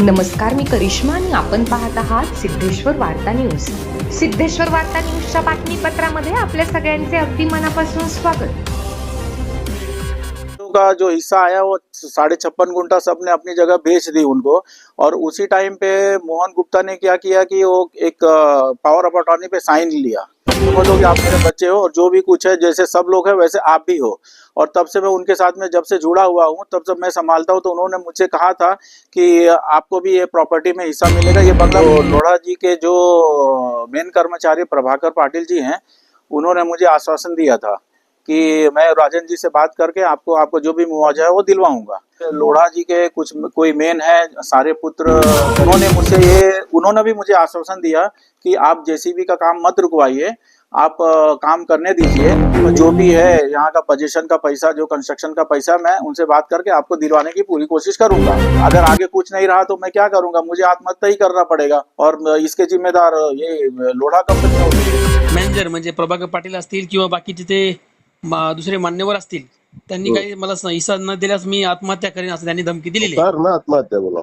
नमस्कार मी करिश्मा आणि आपण पाहत आहात सिद्धेश्वर वार्ता न्यूज. सिद्धेश्वर वार्ता न्यूजच्या बातमीपत्रामध्ये आपल्या सगळ्यांचे अगदी मनापासून स्वागत. का जो हिस्सा आया वो साढ़े छप्पन गुंटा सबने अपनी जगह बेच दी उनको। और उसी टाइम पे मोहन गुप्ता ने क्या किया कि वो एक पावर ऑफ अटॉर्नी पे साइन लिया। समझो कि आप मेरे बच्चे हो और जो भी कुछ है जैसे सब लोग हैं वैसे आप भी हो। और तब से मैं उनके साथ में जब से जुड़ा हुआ हूँ तब से मैं संभालता हूँ तो उन्होंने मुझसे कहा था कि आपको भी ये प्रॉपर्टी में हिस्सा मिलेगा। ये बंगला लोढ़ा जी के जो मेन कर्मचारी प्रभाकर पाटिल जी हैं उन्होंने मुझे आश्वासन दिया था। कि मैं राजन जी से बात करके आपको आपको जो भी मुआवजा है वो दिलवाऊँगा। लोढ़ा जी के कुछ, कोई मेन है, सारे पुत्र, उन्होंने मुझसे ये, उन्होंने भी मुझे आश्वासन दिया कि आप जेसीबी का काम मत रुकवाइए, आप काम करने दीजिए जो भी है, यहाँ का पोजीशन का पैसा, जो कंस्ट्रक्शन का पैसा मैं उनसे बात करके आपको दिलवाने की पूरी कोशिश करूँगा। अगर आगे कुछ नहीं रहा तो मैं क्या करूँगा? मुझे आत्महत्या ही करना पड़ेगा, और इसके जिम्मेदार ये लोढ़ा कंपनी मॅनेजर म्हणजे प्रभाकर पाटील किंवा दुसरे मान्यवर असतील त्यांनी काही मला स- हिस्सा न दिल्यास मी आत्महत्या करेन असं त्यांनी धमकी दिलेली आहे. सर ना आत्महत्या बोला.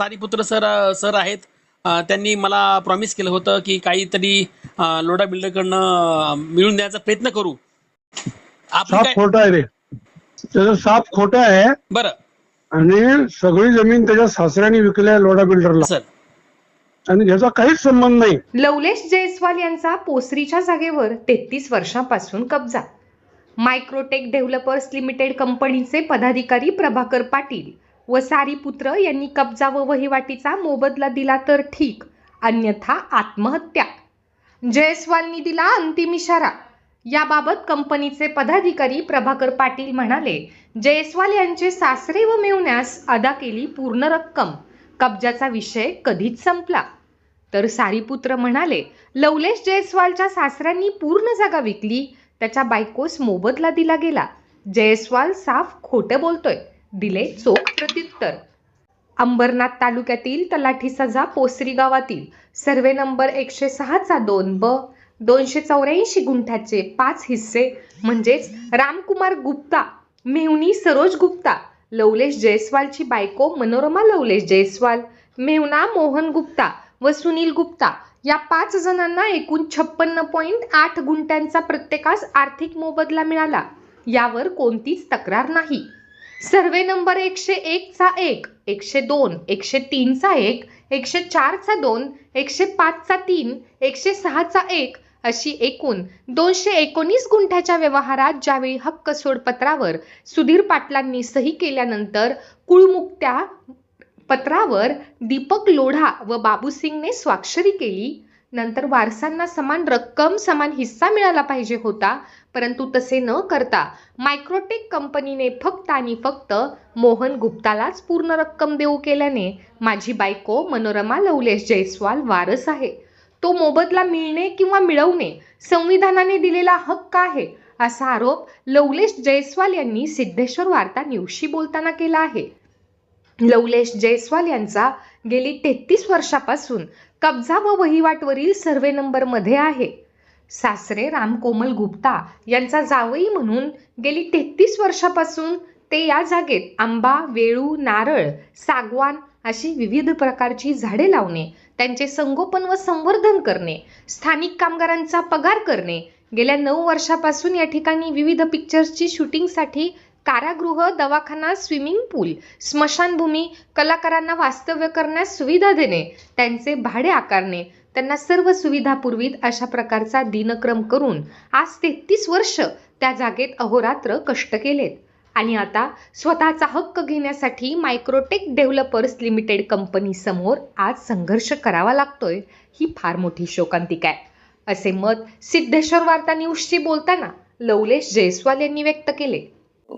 सारीपुत्र सर सर आहेत. त्यांनी मला प्रॉमिस केलं होतं की काहीतरी लोढा बिल्डरकडनं मिळून द्यायचा प्रयत्न करू. आपण खोटा आहे रे. त्याचं साप खोटा आहे. बरं. आणि सगळी जमीन त्याच्या सासऱ्याने विकल्या लोडा बिल्डरला सर. आणि त्याचा काहीच संबंध नाही. लवलेश जयस्वाल यांचा पोसरीच्या जागेवर तेहतीस वर्षांपासून कब्जा. मायक्रोटेक डेव्हलपर्स लिमिटेड कंपनीचे पदाधिकारी प्रभाकर पाटील व सारीपुत्र यांनी कब्जा व वहिवाटीचा मोबदला दिला तर ठीक अन्यथा आत्महत्या. जयस्वालनी दिला अंतिम इशारा. याबाबत कंपनीचे पदाधिकारी प्रभाकर पाटील म्हणाले जयस्वाल यांचे सासरे व मेवण्यास अदा केली पूर्ण रक्कम. कब्जाचा विषय कधीच संपला. तर सारीपुत्र म्हणाले लवलेश जयस्वालच्या सासऱ्यांनी पूर्ण जागा विकली. त्याच्या बायकोस मोबदला दिला गेला. जयस्वाल साफ खोटं बोलतोय. दिले चोख प्रत्युत्तर. अंबरनाथ तालुक्यातील तलाठी सजा पोसरी गावातील. सर्वे नंबर एकशे सहाचा दोन ब. दोनशे चौऱ्याऐंशी गुंठ्याचे पाच हिस्से. म्हणजेच रामकुमार गुप्ता मेहुनी सरोज गुप्ता लवलेश जयस्वालची बायको मनोरमा लवलेश जयस्वाल मेहुना मोहन गुप्ता व सुनील गुप्ता या पाच जणांना एकूण छप्पन्न पॉईंट आठ गुंठ्यांचा प्रत्येकास आर्थिक मोबदला मिळाला. यावर कोणतीच तक्रार नाही. सर्वे नंबर एकशे एकचा एक एकशे दोन एकशे तीनचा एक एकशे चारचा दोन एकशे पाचचा तीन एकशे सहाचा एक अशी एकूण दोनशे एकोणीस गुंठ्याच्या व्यवहारात ज्यावेळी हक्क सोडपत्रावर सुधीर पाटलांनी सही केल्यानंतर कुळमुक्त्या पत्रावर दीपक लोढा व बाबूसिंगने स्वाक्षरी केली. नंतर वारसांना समान रक्कम समान हिस्सा मिळाला पाहिजे होता परंतु तसे न करता मायक्रोटेक कंपनीने फक्त आणि फक्त मोहन गुप्तालाच पूर्ण रक्कम देऊ केल्याने माझी बायको मनोरमा लवलेश जयस्वाल वारस आहे. तो मोबदला मिळणे किंवा मिळवणे संविधानाने दिलेला हक्क आहे असा आरोप लवलेश जयस्वाल यांनी सिद्धेश्वर वार्ता न्यूजशी बोलताना केला आहे. लवलेश जयस्वाल यांचा गेली तेहतीस वर्षापासून कब्जा व वहिवाटवरील सर्वे नंबरमध्ये आहे. सासरे रामकोमल गुप्ता यांचा जावई म्हणून गेली तेहतीस वर्षापासून ते या जागेत आंबा वेळू नारळ सागवान अशी विविध प्रकारची झाडे लावणे त्यांचे संगोपन व संवर्धन करणे स्थानिक कामगारांचा पगार करणे गेल्या नऊ वर्षापासून या ठिकाणी विविध पिक्चर्सची शूटिंगसाठी कारागृह दवाखाना स्विमिंग पूल स्मशानभूमी कलाकारांना वास्तव्य करण्यास सुविधा देणे त्यांचे भाडे आकारणे त्यांना सर्व सुविधा पुरवीत अशा प्रकारचा दिनक्रम करून आज तेहतीस वर्ष त्या जागेत अहोरात्र कष्ट केलेत. आणि आता स्वतःचा हक्क घेण्यासाठी मायक्रोटेक डेव्हलपर्स लिमिटेड कंपनी समोर आज संघर्ष करावा लागतोय ही फार मोठी शोकांतिका आहे. असे मत सिद्धेश्वर वार्ता न्यूजशी बोलताना लवलेश जयस्वाल यांनी व्यक्त केले.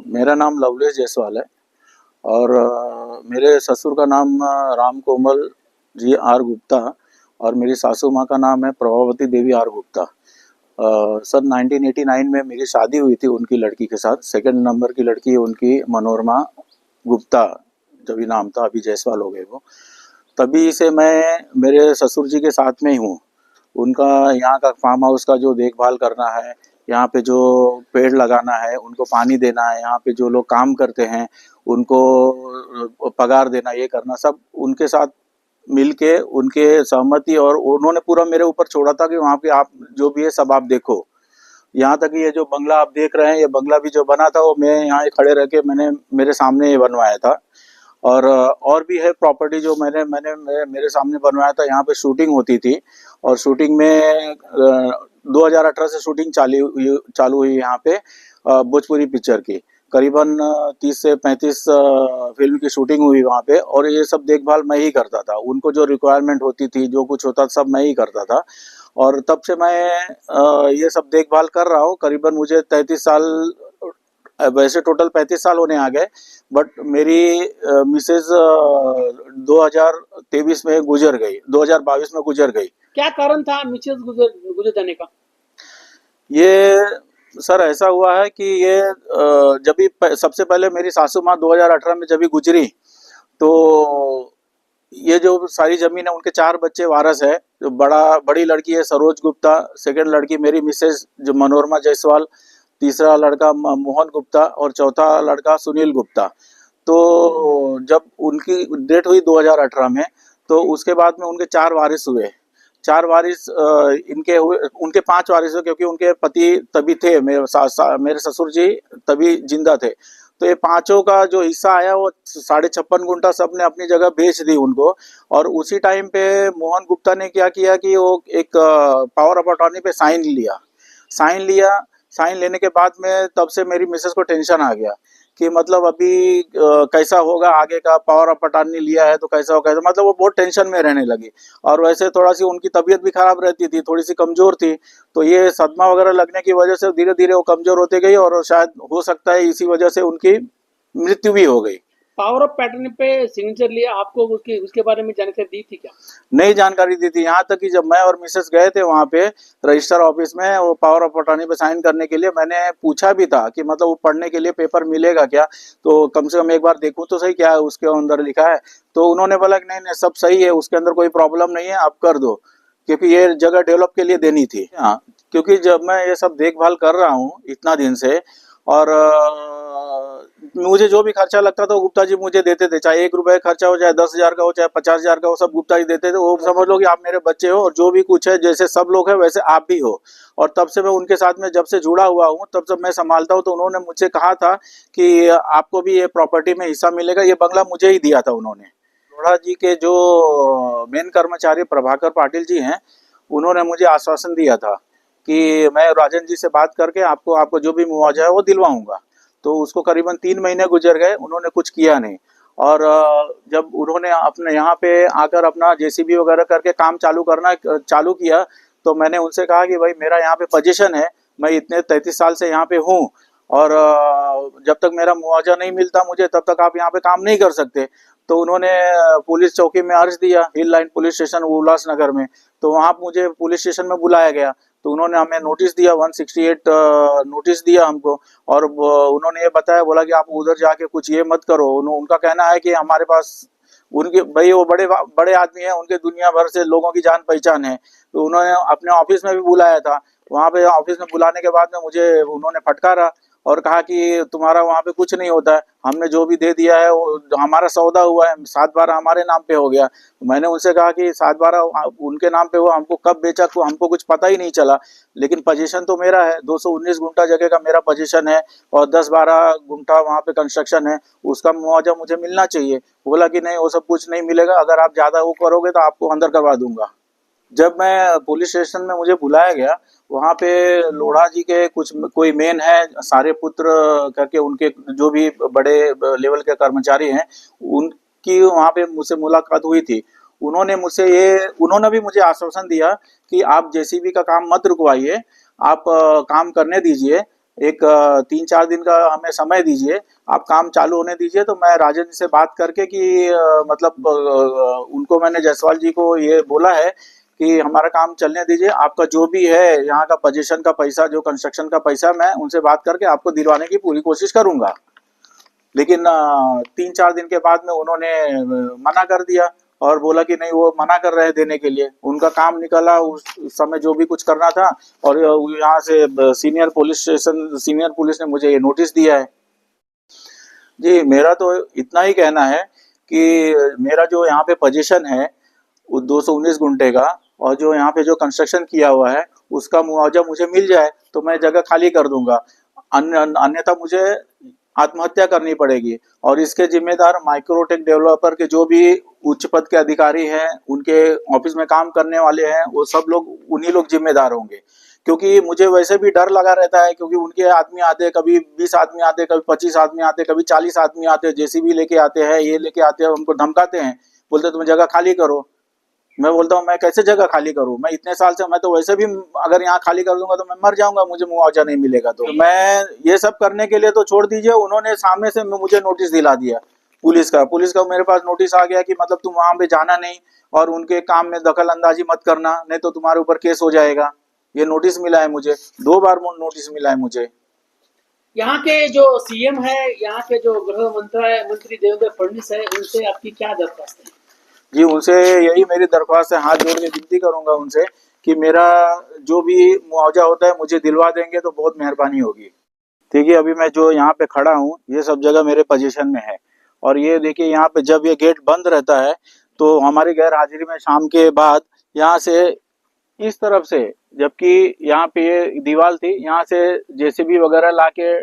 मेरा नाम लवलेश जायसवाल है और मेरे ससुर का नाम राम कोमल जी आर गुप्ता और मेरी सासू माँ का नाम है प्रभावती देवी आर गुप्ता। सन 1989 में मेरी शादी हुई थी उनकी लड़की के साथ। सेकंड नंबर की लड़की उनकी मनोरमा गुप्ता, जब नाम था, अभी जायसवाल हो गए वो। तभी से मैं मेरे ससुर जी के साथ में ही हूँ। उनका यहाँ का फार्म हाउस का जो देखभाल करना है यहाँ पे जो पेड़ लगाना है, उनको पानी देना है, यहाँ पे जो लोग काम करते हैं, उनको पगार देना, ये करना, सब उनके साथ मिलके उनके सहमति और उन्होंने पूरा मेरे ऊपर छोड़ा था कि वहाँ पे आप जो भी है सब आप देखो। यहाँ तक ये जो बंगला आप देख रहे हैं, ये बंगला भी जो बना था, वो मैं यहाँ खड़े रह के मैंने मेरे सामने ये बनवाया था। और और भी है प्रॉपर्टी जो मैंने मैंने मेरे, सामने बनवाया था यहाँ पे शूटिंग होती थी। और शूटिंग में अ, 2018 से शूटिंग चालू चालू हुई यहाँ पे भोजपुरी पिक्चर की। करीबन तीस से पैंतीस फ़िल्म की शूटिंग हुई वहाँ पे और ये सब देखभाल मैं ही करता था। उनको जो रिक्वायरमेंट होती थी जो कुछ होता सब मैं ही करता था। और तब से मैं ये सब देखभाल कर रहा हूँ। करीबन मुझे तैंतीस साल वैसे टोटल पैंतीस साल होने आ गए बट मेरी मिसेज दो हज़ार तेईस में गुजर गई 2022 में गुजर गई। क्या कारण था मिसेज गुजर गुजर जाने का? ये सर ऐसा हुआ है कि ये जब भी सबसे पहले मेरी सासू माँ 2018 में जब भी गुजरी तो ये जो सारी ज़मीन है उनके चार बच्चे वारस है जो बड़ा बड़ी लड़की है सरोज गुप्ता सेकंड लड़की मेरी मिसेज जो मनोरमा जायसवाल तीसरा लड़का मोहन गुप्ता और चौथा लड़का सुनील गुप्ता। तो जब उनकी डेट हुई 2018 में तो उसके बाद में उनके चार वारिस हुए। चार वारिस इनके हुए उनके पाँच वारिस हुए क्योंकि उनके पति तभी थे मेरे सा, मेरे ससुर जी तभी ज़िंदा थे। तो ये पाँचों का जो हिस्सा आया वो साढ़े छप्पन गुंटा सबने अपनी जगह बेच दी उनको। और उसी टाइम पे मोहन गुप्ता ने क्या किया कि वो एक पावर ऑफ़ अटॉर्नी पे साइन लिया। साइन लिया साइन लेने के बाद में तब से मेरी मिसेस को टेंशन आ गया कि मतलब अभी कैसा होगा, आगे का पावर ऑफ़ अटॉर्नी लिया है तो कैसा होगा कैसा मतलब वो बहुत टेंशन में रहने लगी। और वैसे थोड़ा सी उनकी तबीयत भी खराब रहती थी, थोड़ी सी कमज़ोर थी तो ये सदमा वगैरह लगने की वजह से धीरे धीरे वो कमज़ोर होती गई और शायद हो सकता है इसी वजह से उनकी मृत्यु भी हो गई। पावर ऑफ़ पैटर्न पे सिग्नेचर लिया आपको उसके उसके बारे में जानकारी दी थी क्या? नई जानकारी दी थी। यहाँ तक कि जब मैं और मिसेस गए थे वहाँ पे रजिस्टर ऑफ़िस में, वो पावर ऑफ़ अटॉर्नी पे साइन करने के लिए मैंने पूछा भी था कि मतलब वो पढ़ने के लिए पेपर मिलेगा क्या? तो कम से कम एक बार देखूँ तो सही क्या है, उसके अंदर लिखा है। तो उन्होंने बोला नहीं नहीं, सब सही है, उसके अंदर कोई प्रॉब्लम नहीं है, आप कर दो। क्योंकि ये जगह डेवलप के लिए देनी थी। हाँ क्योंकि जब मैं ये सब देखभाल कर रहा हूँ इतना दिन से और मुझे जो भी खर्चा लगता था गुप्ता जी मुझे देते थे। चाहे एक रुपए का खर्चा हो, चाहे दस हज़ार का हो, चाहे पचास हज़ार का हो, सब गुप्ता जी देते थे। वो समझ लो कि आप मेरे बच्चे हो और जो भी कुछ है, जैसे सब लोग हैं, वैसे आप भी हो। और तब से मैं उनके साथ में जब से जुड़ा हुआ हूँ, तब से मैं संभालता हूँ तो उन्होंने मुझसे कहा था कि आपको भी ये प्रॉपर्टी में हिस्सा मिलेगा। ये बंगला मुझे ही दिया था उन्होंने। लोढ़ा जी के जो मेन कर्मचारी प्रभाकर पाटिल जी हैं, उन्होंने मुझे आश्वासन दिया था। कि मैं राजन जी से बात करके आपको आपको जो भी मुआवजा है वो दिलवाऊँगा। तो उसको करीबन तीन महीने गुजर गए, उन्होंने कुछ किया नहीं। और जब उन्होंने अपने यहाँ पे आकर अपना जेसीबी वगैरह करके काम चालू करना, चालू किया तो मैंने उनसे कहा कि भाई, मेरा यहाँ पे पोजीशन है, मैं इतने तैंतीस साल से यहाँ पे हूँ, और जब तक मेरा मुआवजा नहीं मिलता मुझे, तब तक आप यहाँ पे काम नहीं कर सकते। तो उन्होंने पुलिस चौकी में अर्ज़ दिया, hill line police station, Ulhasnagar में। तो वहाँ मुझे पुलिस स्टेशन में बुलाया गया। तो उन्होंने हमें नोटिस दिया 168 एट नोटिस दिया हमको और उन्होंने ये बताया, बोला कि आप उधर जाके कुछ ये मत करो। उनका कहना है कि हमारे पास उनके, भाई वो बड़े बड़े आदमी हैं, उनके दुनिया भर से लोगों की जान पहचान है। तो उन्होंने अपने ऑफ़िस में भी बुलाया था। वहाँ पे ऑफ़िस में बुलाने के बाद में मुझे, उन्होंने फटकारा। और कहा कि तुम्हारा वहाँ पे कुछ नहीं होता है। हमने जो भी दे दिया है, वो हमारा सौदा हुआ है, सात बारह हमारे नाम पे हो गया। मैंने उनसे कहा कि सात बारह उनके नाम पे हुआ, हमको कब बेचा, को, हमको कुछ पता ही नहीं चला। लेकिन पोजीशन तो मेरा है 219 गुंठा जगह का मेरा पोजीशन है और 10-12 गुंठा वहाँ पे कंस्ट्रक्शन है, उसका मुआवजा मुझे मिलना चाहिए। बोला कि नहीं, वो सब कुछ नहीं मिलेगा, अगर आप ज़्यादा वो करोगे तो आपको अंदर करवा दूँगा। जब मैं पुलिस स्टेशन में मुझे बुलाया गया, वहाँ पे लोढ़ा जी के कुछ कोई मेन है, सारे पुत्र करके उनके जो भी बड़े लेवल के कर्मचारी हैं, उनकी वहाँ पे मुझसे मुलाकात हुई थी। उन्होंने मुझसे ये, उन्होंने भी मुझे आश्वासन दिया कि आप जेसीबी का काम मत रुकवाइए, आप काम करने दीजिए, एक तीन चार दिन का हमें समय दीजिए, आप काम चालू होने दीजिए तो मैं राजन जी से बात करके कि मतलब उनको मैंने जायसवाल जी को ये बोला है कि हमारा काम चलने दीजिए, आपका जो भी है, यहाँ का पोजीशन का पैसा, जो कंस्ट्रक्शन का पैसा, मैं उनसे बात करके आपको दिलवाने की पूरी कोशिश करूँगा। लेकिन तीन चार दिन के बाद में उन्होंने मना कर दिया और बोला कि नहीं, वो मना कर रहे हैं देने के लिए। उनका काम निकला, उस समय जो भी कुछ करना था और यहाँ से senior police station senior police ने मुझे ये नोटिस दिया है। जी, मेरा तो इतना ही कहना है कि मेरा जो यहाँ पे पोजीशन है, वो दो सौ उन्नीस गुंटे का और जो यहाँ पे जो कंस्ट्रक्शन किया हुआ है, उसका मुआवजा मुझे मिल जाए तो मैं जगह खाली कर दूँगा। अन्य अन्यथा मुझे आत्महत्या करनी पड़ेगी। और इसके जिम्मेदार माइक्रोटेक डेवलपर के जो भी उच्च पद के अधिकारी हैं, उनके ऑफ़िस में काम करने वाले हैं, वो सब लोग, उन्हीं लोग जिम्मेदार होंगे। क्योंकि मुझे वैसे भी डर लगा रहता है, क्योंकि उनके आदमी आते, कभी बीस आदमी आते, कभी पच्चीस आदमी आते, कभी चालीस आदमी आते, जेसीबी लेके आते हैं, ये लेके आते हैं, उनको धमकाते हैं। बोलते तुम जगह खाली करो। मैं बोलता हूँ मैं कैसे जगह खाली करूँ? मैं इतने साल से मैं तो वैसे भी अगर यहाँ खाली कर दूँगा तो मैं मर जाऊँगा मुझे मुआवजा नहीं मिलेगा। तो मैं ये सब करने के लिए तो छोड़ दीजिए उन्होंने सामने से मुझे नोटिस दिला दिया पुलिस का। पुलिस का मेरे पास नोटिस आ गया कि मतलब तुम वहाँ पे जाना नहीं और उनके काम में दखल अंदाजी मत करना नहीं तो तुम्हारे ऊपर केस हो जाएगा। ये नोटिस मिला है मुझे दो बार नोटिस मिला है मुझे। यहाँ के जो सीएम है यहाँ के जो गृह मंत्रालय मंत्री देवेंद्र फडणवीस है उनसे आपकी क्या दरखास्त है? जी, उनसे यही मेरी दरख्वास्त है, हाथ जोड़ के विनती करूँगा उनसे कि मेरा जो भी मुआवजा होता है मुझे दिलवा देंगे तो बहुत मेहरबानी होगी। ठीक है अभी मैं जो यहाँ पे खड़ा हूँ, ये सब जगह मेरे पोजीशन में है। और ये देखिए, यहाँ पे जब ये गेट बंद रहता है तो हमारी गैर हाजिरी में शाम के बाद यहाँ से इस तरफ़ से, जबकि यहाँ पे ये दीवार थी, यहाँ से जेसीबी वगैरह लाके,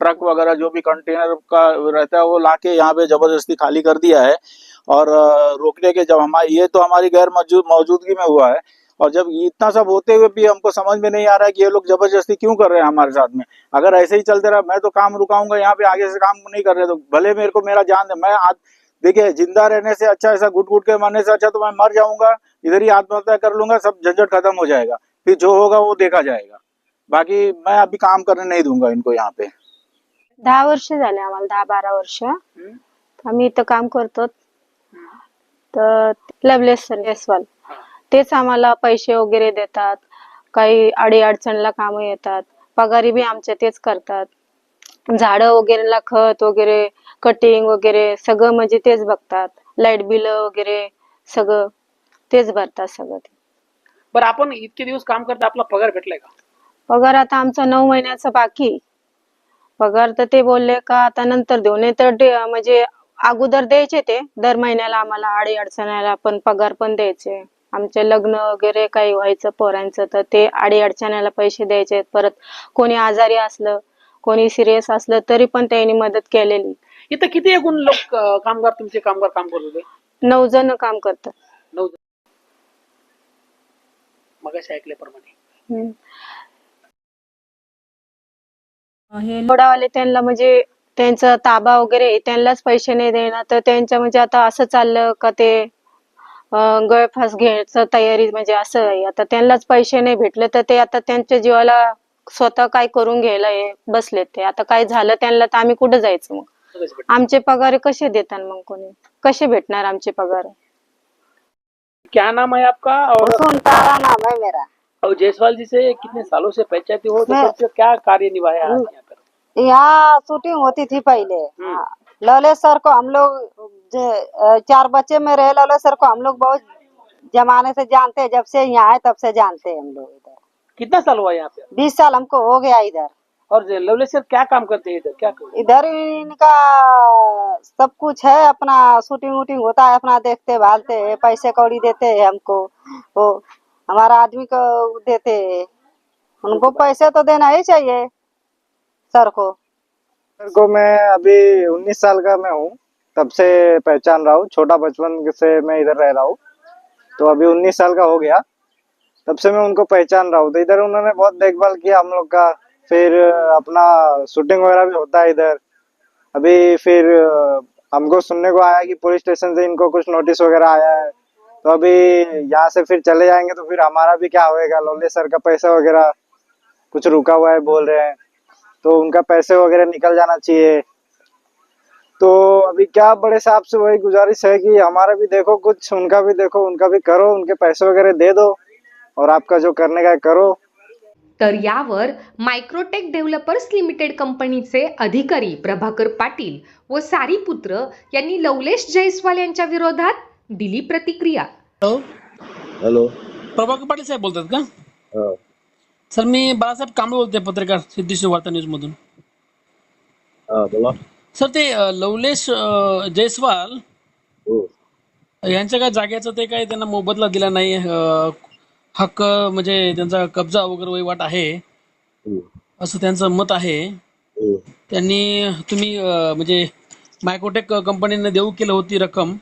ट्रक वगैरह जो भी कंटेनर का रहता है, वो लाके यहाँ पे ज़बरदस्ती खाली कर दिया है। और रोकने के जब हमारे ये तो हमारी गैर मौजूद मौजूदगी में हुआ है। और जब इतना सब होते हुए भी हमको समझ में नहीं आ रहा है कि ये लोग ज़बरदस्ती क्यों कर रहे हैं हमारे साथ में। अगर ऐसे ही चलते रहा मैं तो काम रुकाऊँगा यहाँ पे आगे से काम नहीं कर रहे तो भले मेरे को मेरा जान दे मैं आज देखिए ज़िंदा रहने से अच्छा ऐसा घुट घुट के मरने से अच्छा तो मैं मर जाऊँगा इधर ही आत्महत्या कर लूँगा सब झंझट खत्म हो जाएगा। फिर जो होगा वो देखा जाएगा। बाकी मैं अभी काम करने नहीं दूँगा इनको यहाँ पे। दहा वर्ष झाले आम्हाला दहा बारा वर्ष. आम्ही इथं काम करतो. तर लवलेस सर जयस्वाल तेच आम्हाला पैसे वगैरे देतात. काही अडी अडचणला कामं येतात. पगारी बी आमचे तेच करतात. झाडं वगैरेला खत वगैरे कटिंग वगैरे सगळं म्हणजे तेच बघतात. लाइट बिल वगैरे सगळं तेच भरतात सगळं ते. बरं आपण इतके दिवस काम करता आपला पगार भेटलाय का? पगार आता आमचा नऊ महिन्याचा बाकी. पगार तर ते बोलले का आता नंतर देऊ. नाही तर म्हणजे अगोदर द्यायचे ते. दर महिन्याला आम्हाला आडी अडचणाला पण पगार पण द्यायचे. आमचे लग्न वगैरे काही व्हायचं पोरांचं तर ते आडी अडचणाला पैसे द्यायचे. परत कोणी आजारी असलं कोणी सिरियस असलं तरी पण त्यांनी मदत केलेली. इथं किती एकूण लोक अं, कामगार तुमचे कामगार काम करत होते? नऊ जण काम करतात. नऊ मग ऐकल्याप्रमाणे. हम्म. हे लोडावाले त्यांना म्हणजे त्यांचा ताबा वगैरे आहे, त्यांनाच पैसे नाही देणार. तर त्यांच्या म्हणजे आता असं चाललं का ते गळफास घ्यायचं तयारी म्हणजे असं आहे. आता त्यांनाच पैसे नाही भेटले तर ते आता त्यांच्या जीवाला स्वतः काय करून घ्यायला बसलेत ते. आता काय झालं त्यांना तर आम्ही कुठं जायचं मग. आमचे पगार कसे देतात मग कोणी? कसे भेटणार आमचे पगार? क्या नाम है आपका? और नाम है मेरा। और जायसवाल जी से कितने सालों से पहचानते हो? तो क्या कार्य निभाया यहाँ शूटिंग होती थी पहले। हम्म। हाँ, सर को हम लोग चार बच्चे में रहे लौले सर को हम लोग बहुत जमाने से जानते हैं। जब से यहाँ आए तब से जानते हैं हम लोग इधर। कितना साल हुआ यहाँ पे? बीस साल हमको हो गया इधर। और लवली सर क्या काम करते हैं इधर? क्या करते इधर इनका सब कुछ है अपना शूटिंग वूटिंग होता है अपना देखते भालते है पैसे कौड़ी देते है हमको। वो हमारा आदमी को देते है। उनको पैसे तो देना ही चाहिए। सर को? सर को मैं अभी 19 साल का मैं हूँ। तब से पहचान रहा हूँ। छोटा बचपन से मैं इधर रह रहा हूँ। तो अभी 19 साल का हो गया। तब से मैं उनको पहचान रहा हूँ। तो इधर उन्होंने बहुत देखभाल किया हम लोग का। फिर अपना शूटिंग वगैरह भी होता है इधर। अभी फिर हमको सुनने को आया कि पुलिस स्टेशन से इनको कुछ नोटिस वगैरह आया है। तो अभी यहाँ से फिर चले जाएँगे तो फिर हमारा भी क्या होएगा? लोले सर का पैसा वगैरह कुछ रुका हुआ है बोल रहे हैं। तो उनका पैसे वगैरह निकल जाना चाहिए। तो अभी क्या बड़े साहब से वही गुजारिश है कि हमारा भी देखो कुछ उनका भी देखो उनका भी करो उनके पैसे वगैरह दे दो और आपका जो करने का है करो। तर यावर मायक्रोटेक डेव्हलपर्स लिमिटेड कंपनीचे अधिकारी प्रभाकर पाटील व सारीपुत्र यांनी लवलेश जयस्वाल यांच्या विरोधात दिली प्रतिक्रिया. हॅलो. हॅलो. प्रभाकर पाटील साहेब बोलतात का? हा. सर मी बाळासाहेब कांबळे बोलतोय पत्रकार सिद्धेश्वर वार्ता न्यूज मधून. हा बोला. सर ते अ, लवलेश अ, जयस्वाल हो. यांच्या काय जागेचं ते काय त्यांना मोबदला दिला नाही अ, हक्क म्हणजे त्यांचा कब्जा वगैरे वहिवाट आहे हम्म, असं त्यांचं मत आहे. हम्म, त्यांनी तुम्ही अ, म्हणजे मायक्रोटेक कंपनीने देऊ केलं होती रक्कम.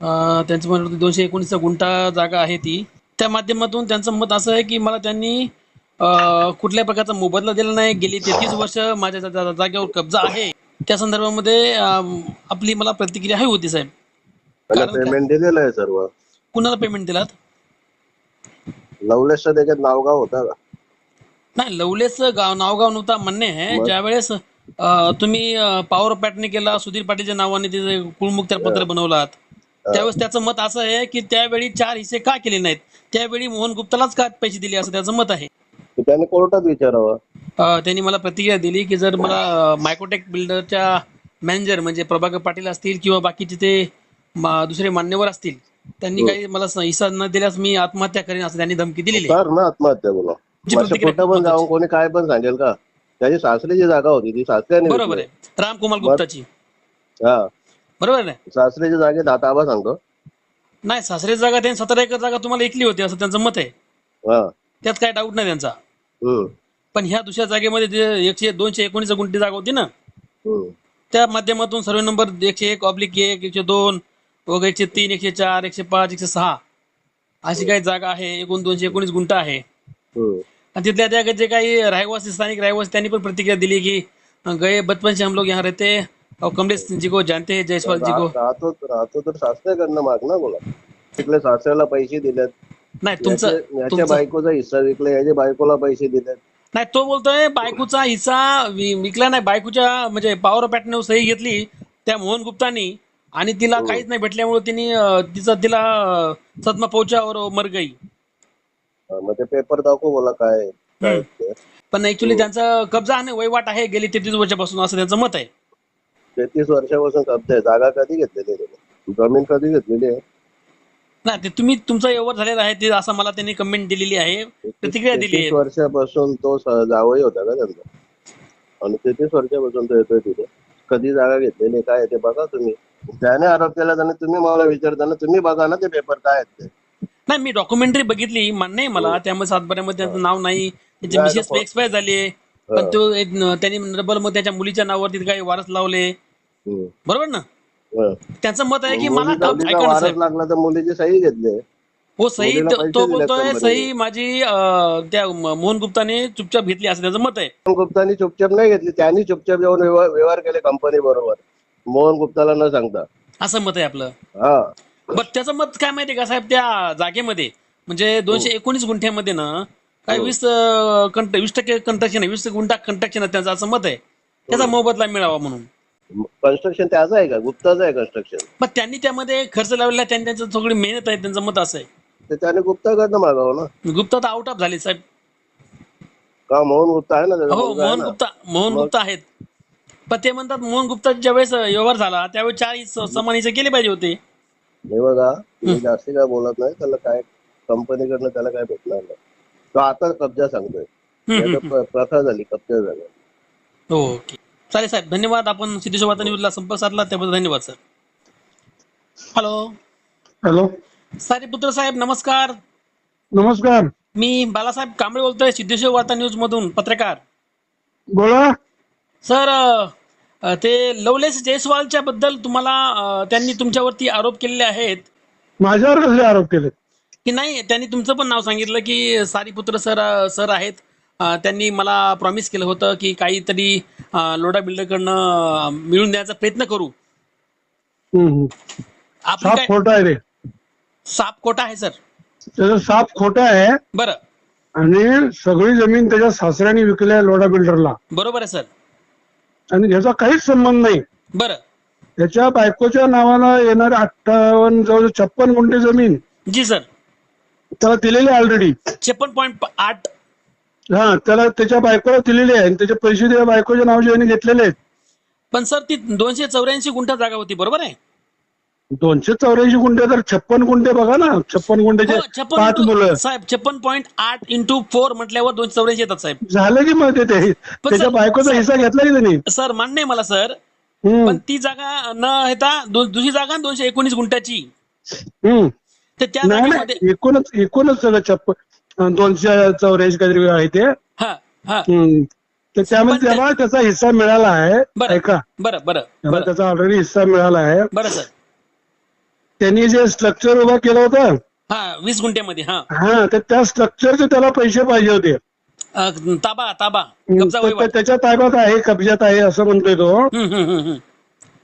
अ, त्यांचं म्हणत होतं दोनशे एकोणीसचा गुंठा जागा आहे ती. त्या माध्यमातून त्यांचं मत असं आहे की मला त्यांनी अ, कुठल्या प्रकारचा मोबदला दिला नाही. गेली तेहतीस वर्ष माझ्या जा- जा- जागेवर कब्जा आहे. त्या संदर्भामध्ये आपली मला प्रतिक्रिया हवी होती साहेब. त्याला कारण काय? पेमेंट दिलेलं आहे सर्व. कुणाला पेमेंट दिलात? लवलेशचं त्याच्यात नावगाव होता का? नाही लवलेस गाव नावगाव नव्हता म्हणणे आहे. मग? ज्यावेळेस अ, तुम्ही पॉवर पॅटने केला सुधीर पाटीलच्या नावाने तिथे कुळमुक्त्यार पत्र बनवलात. त्यावेळेस त्याचं मत असं आहे की त्यावेळी चार हिस्से का केले नाहीत? त्यावेळी मोहन गुप्तालाच का पैसे दिले असं त्याचं मत आहे? तर त्याने कोर्टात विचारावं. अ, त्यांनी मला प्रतिक्रिया दिली की जर मला मायक्रोटेक बिल्डरच्या मॅनेजर म्हणजे प्रभाकर पाटील असतील किंवा बाकीचे ते मा- दुसरे मान्यवर असतील त्यांनी काही मला स- हिस्सा न दिल्यास मी आत्महत्या करेन असं त्यांनी धमकी दिलेली आहे. कर ना आत्महत्या बोला. जी माझ्या प्रतिक्रिया कुठं पण जाऊन. कोणी काय पण सांगेल का? त्याची सासरीची जागा होती ती सासऱ्याने बरोबर. आहे. रामकुमार गुप्ताची. हा. बरोबर आहे सासरीच्या जागेत आता आबा सांगतो. नाही सासरे जागा त्यांनी सतरा एकर जागा तुम्हाला ऐकली होती असं त्यांचं मत आहे. हा. त्यात काय डाऊट नाही त्यांचा. पण ह्या दुसऱ्या जागेमध्ये जे एकशे दोनशे एकोणीस गुंठी जागा होती ना. त्या माध्यमातून सर्व नंबर एकशे एक ऑब्लिक एक एकशे दोन वगैरे एकशे तीन एकशे चार एकशे पाच एकशे सहा अशी काही जागा आहे एकूण दोनशे एकोणीस गुंठ आहे. आणि तिथल्या त्या जे काही रहिवासी स्थानिक रहिवासी त्यांनी पण प्रतिक्रिया दिली की गए बचपन से हम लोग यहाँ रहते हैं और कमलेश जी को जानते हैं जयसवाल जी को राहतो तर सासऱ्याकडनं माग ना बोला। तिकडे सासऱ्याला पैसे दिलेत नाही तुमचं याच्या बायकोचा हिस्सा विकला याच्या बायकोला पैसे दिलेत. नाही तो बोलतोय बायकोचा हिस्सा विकला नाही. बायकोच्या म्हणजे पॉवर पॅटने सही घेतली त्या मोहन गुप्तानी आणि तिला काहीच नाही भेटल्यामुळे तिने तिचा तिला सदमा पोहोचा और मर गई. हा, ते पेपर दाखव बोला काय. पण ऍक्च्युली त्यांचा कब्जा आणि वहिवाट आहे गेली तेहतीस वर्षापासून असं त्यांचं मत आहे. तेहतीस वर्षापासून कब्जा आहे. जागा कधी घेतलेली? जमीन कधी घेतलेली आहे? नाही ते तुम्ही तुमचा व्यवहार झालेला आहे ते असं मला त्यांनी कमेंट दिलेली आहे प्रतिक्रिया दिली तेहतीस आहे वर्षापासून तो स- जावई होता का त्यांचा. आणि तेहतीस वर्षापासून तो येतोय तिथे. कधी जागा घेतलेली आहे, काय आहे ते बघा तुम्ही. त्याने आरोप केला त्याने तुम्ही मला विचारताना तुम्ही बघा ना ते पेपर काय आहेत ते. नाही मी डॉक्युमेंटरी बघितली मान्य आहे मला. त्यामध्ये सातबाऱ्यामध्ये त्यांचं नाव नाही. त्याची नाही, मिसेस नको. एक्सपायर झाली पण तो एक न- त्यांनी डबल मग त्याच्या मुलीच्या नावावरती काही वारस लावले. हम्म. बरोबर ना? हं. त्यांचं मत आहे की मला मुलीचा- कब- मुलीचा ऐका ना वारस साहेब. लागला तर मुलीची सही घेतली. हो सही तो बोलतोय. सही माझी त्या मोहन गुप्ताने चुपचाप घेतली असं त्याचं मत आहे. मोहन गुप्तानी चुपचाप नाही घेतली त्यांनी चुपचाप येऊन व्यवहार केले कंपनी बरोबर. मोहन गुप्ताला न सांगता. असं मत आहे आपलं. हा. बरं त्याचं मत काय माहितीये का साहेब त्या जागेमध्ये? म्हणजे दोनशे हो. एकोणीस गुंठ्यामध्ये ना काय वीस अं, कंट वीस टक्के कंट्रक्शन आहे वीस गुंठा कंट्रक्शन आहे त्यांचं असं मत आहे. त्याचा हो. मोबदला मिळावा म्हणून. कन्स्ट्रक्शन त्याचं आहे का? गुप्ताचं आहे कन्स्ट्रक्शन मग त्यांनी त्यामध्ये खर्च लावलेला आहे, त्यांनी त्यांचं सगळी मेहनत आहे त्यांचं मत असं आहे. ते त्याने गुप्ताकडनं मागावं ना. गुप्ता तर आउट ऑफ झाले साहेब. का मोहन गुप्ता आहे ना त्याचा हो मुलगा आहे मोहन ना? गुप्ता मोहन? गुप्ता आहेत. पण ते म्हणतात मोहन गुप्ता ज्यावेळेस व्यवहार झाला त्यावेळेस चार हिस्से समान हिस्से केले पाहिजे होते. हे बघा जास्ती काय बोलत नाही त्याला काय कंपनीकडनं त्याला काय भेटणार नाही. तो आता कब्जा सांगतोय. हम्म, हम्म, प्रथा झाली कब्जा झाला. ओके. चालेल साहेब. धन्यवाद. आपण सिद्धेश्वर वार्ता न्यूजला संपर्क साधला त्याबद्दल धन्यवाद सर. हॅलो हॅलो सारीपुत्र साहेब नमस्कार. नमस्कार. मी बालासाहेब कांबळे बोलतोय सिद्धेश्वर वार्ता न्यूज मधून. पत्रकार. बोला. सर अ, ते लवलेस जयस्वालच्या बद्दल तुम्हाला अ, त्यांनी तुमच्यावरती आरोप केलेले आहेत. माझ्यावर कसले आरोप केले की नाही त्यांनी तुमचं पण नाव सांगितलं की सारीपुत्र सर सर आहेत. अ, त्यांनी मला प्रॉमिस केलं होतं की काहीतरी लोढा बिल्डरकडनं मिळून द्यायचा प्रयत्न करू. आपली साप काय खोटा आहे रे. साप कोटा आहे सर. त्याचा साप खोटा आहे. बरं. आणि सगळी जमीन त्याच्या सासऱ्याने विकली आहे लोडा बिल्डरला. बरोबर आहे सर. आणि ह्याचा काहीच संबंध नाही. बरं. त्याच्या बायकोच्या नावाला येणारे अठ्ठावन्न जवळ छप्पन गुंठे जमीन जी सर. त्याला दिलेली ऑलरेडी छप्पन पॉईंट आठ हा त्याला त्याच्या बायकोला दिलेली आहे आणि त्याचे पैसे त्या बायकोच्या नावाचे यांनी घेतलेले आहेत. पण सर ती दोनशे चौऱ्याऐंशी गुंठा जागा होती बरोबर आहे? दोनशे चौऱ्याऐंशी गुंठे तर छप्पन गुंठे बघा ना छप्पन गुंठेचे हो, छप्पन पाच into- मुलं. साहेब छप्पन पॉईंट आठ इंटू फोर म्हटल्यावर दोनशे चौऱ्याऐंशी येतात साहेब. झालं की मग ते- ते त्याच्या बायकोचा हिस्सा घेतला की त्यांनी? सर मान्य आहे मला सर. हम्म, पण ती जागा न येता दु- दुसरी जागा दोनशे एकोणीस गुंठ्याची. हम्म. तर त्या जागेमध्ये एकूणच एकूणच सगळं छप्पन दोनशे चौऱ्याऐंशी काहीतरी आहे ते. हा हा. तर त्यामध्ये पण ते- त्याला त्याचा हिस्सा मिळाला आहे. ऐका. बरं बरं त्याला त्याचा ऑलरेडी हिस्सा मिळाला आहे. बरं सर. त्यांनी जे स्ट्रक्चर उभं केलं होतं हा वीस गुंठ्यामध्ये हा. हा तर त्या स्ट्रक्चरचे त्याला पैसे पाहिजे होते. ताबा ताबा. त्याच्या ताब्यात आहे कब्जात आहे असं म्हणतोय तो.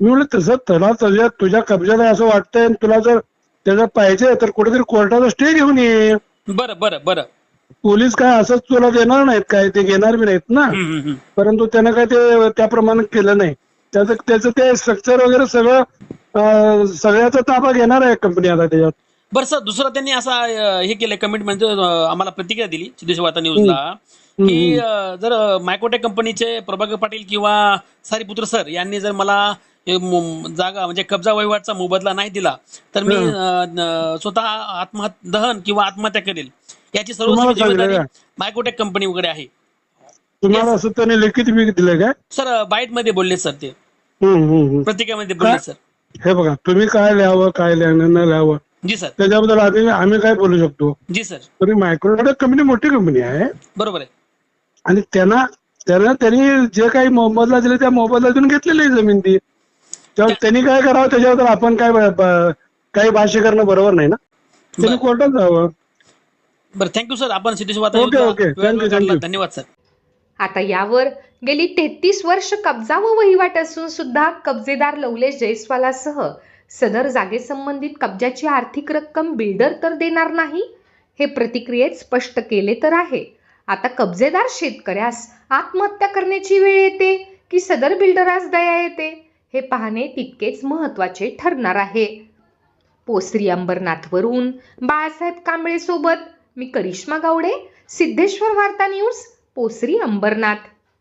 मी म्हणलं तसं तुला तुझ्या तुझ्या कब्जात आहे असं वाटतंय तुला जर त्याचं पाहिजे तर कुठेतरी कोर्टाचा स्टे घेऊन ये बरं बरं बरं. पोलीस काय असंच तुला देणार नाहीत काय ते घेणार बी नाहीत ना. हम्म, हम्म, हम्म. परंतु त्यानं काय ते त्याप्रमाणे केलं नाही. त्याचं त्याचं ते स्ट्रक्चर वगैरे सगळं अं, सगळ्याचा ताबा घेणार आहे कंपनी आता त्याच्यात. बरं सर दुसरं त्यांनी असा अ, हे केलं कमिटमेंट आम्हाला प्रतिक्रिया दिली सिद्धेश वार्ता न्यूजला की अ, जर मायकोटेक कंपनीचे प्रभाकर पाटील किंवा सारीपुत्र सर यांनी जर मला जागा म्हणजे कब्जा वहिवाटचा मोबदला नाही दिला तर मी स्वतः आत्महत्या दहन किंवा आत्महत्या करेल. याची सर्व जिम्मेदारी का? मायकोटेक कंपनी वगैरे आहे. तुम्हाला असं त्याने लिखित बी दिलं काय सर बाईटमध्ये बोलले सर ते. प्रतिक्रियामध्ये बोलले सर. हे बघा तुम्ही काय लिहावं काय लिहावं न लिहावं? जी सर. त्याच्याबद्दल आधी आम्ही काय बोलू शकतो? जी सर. तरी मायक्रोडेक कंपनी मोठी कंपनी आहे. बरोबर आहे. आणि त्यांना त्यांना त्यांनी जे काही मोबदला दिले त्या मोबदल्यातून घेतलेली जमीन ती. तेव्हा त्यांनी काय करावं? त्याच्याबद्दल आपण काय काही भाष्य करणं बरोबर नाही ना? त्यांनी. कोर्टात जावं. बरं थँक्यू सर आपण सिद्धेश ओके, ओके. धन्यवाद सर आता यावर गेली तेहतीस वर्ष कब्जा व वहिवाट असून सुद्धा कब्जेदार लवलेश जयस्वालासह सदर जागेसंबंधित कब्जाची आर्थिक रक्कम बिल्डर तर देणार नाही हे प्रतिक्रियेत स्पष्ट केले तर आहे. आता कब्जेदार शेतकऱ्यास आत्महत्या करण्याची वेळ येते की सदर बिल्डरास दया येते? हे पाहणे तितकेच महत्त्वाचे ठरणार आहे. पोसरी अंबरनाथवरून बाळासाहेब कांबळेसोबत मी करिश्मा गावडे सिद्धेश्वर वार्ता न्यूज पोसरी अंबरनाथ.